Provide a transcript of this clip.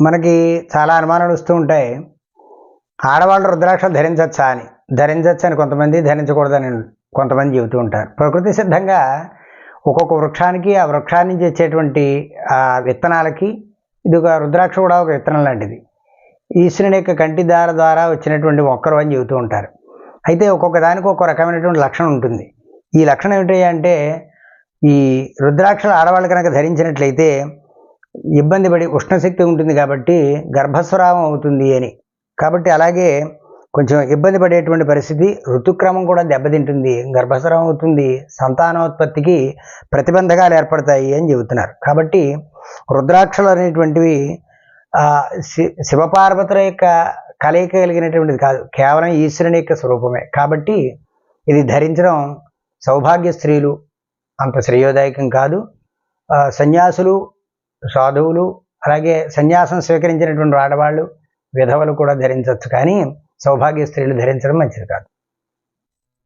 మనకి చాలా అనుమానాలు వస్తూ ఉంటాయి. ఆడవాళ్ళు రుద్రాక్షలు ధరించవచ్చా అని. ధరించవచ్చు అని కొంతమంది ధరించకూడదని కొంతమంది చెబుతూ ఉంటారు. ప్రకృతి సిద్ధంగా ఒక్కొక్క వృక్షానికి ఆ వృక్షాన్ని నుంచి వచ్చేటువంటి ఆ విత్తనాలకి ఇది ఒక రుద్రాక్ష కూడా ఒక విత్తనం లాంటిది. ఈశ్వరుని యొక్క కంటి దార ద్వారా వచ్చినటువంటి మొక్కలు అని చెబుతూ ఉంటారు. అయితే ఒక్కొక్క దానికి ఒక్కొక్క రకమైనటువంటి లక్షణం ఉంటుంది. ఈ లక్షణం ఏమిటి అంటే ఈ రుద్రాక్షలు ఆడవాళ్ళు కనుక ధరించినట్లయితే ఇబ్బంది పడి ఉష్ణశక్తి ఉంటుంది కాబట్టి గర్భస్రావం అవుతుంది అని. కాబట్టి అలాగే కొంచెం ఇబ్బంది పడేటువంటి పరిస్థితి ఋతుక్రమం కూడా దెబ్బతింటుంది గర్భస్రావం అవుతుంది సంతానోత్పత్తికి ప్రతిబంధకాలు ఏర్పడతాయి అని చెబుతున్నారు. కాబట్టి రుద్రాక్షలు అనేటువంటివి శి శివపార్వతుల యొక్క కలయిక కలిగినటువంటిది కాదు కేవలం ఈశ్వరుని యొక్క స్వరూపమే. కాబట్టి ఇది ధరించడం సౌభాగ్య స్త్రీలు అంత శ్రేయోదాయకం కాదు. సన్యాసులు సాధువులు అలాగే సన్యాసం స్వీకరించినటువంటి ఆడవాళ్ళు విధవలు కూడా ధరించవచ్చు. కానీ సౌభాగ్య స్త్రీలు ధరించడం మంచిది కాదు.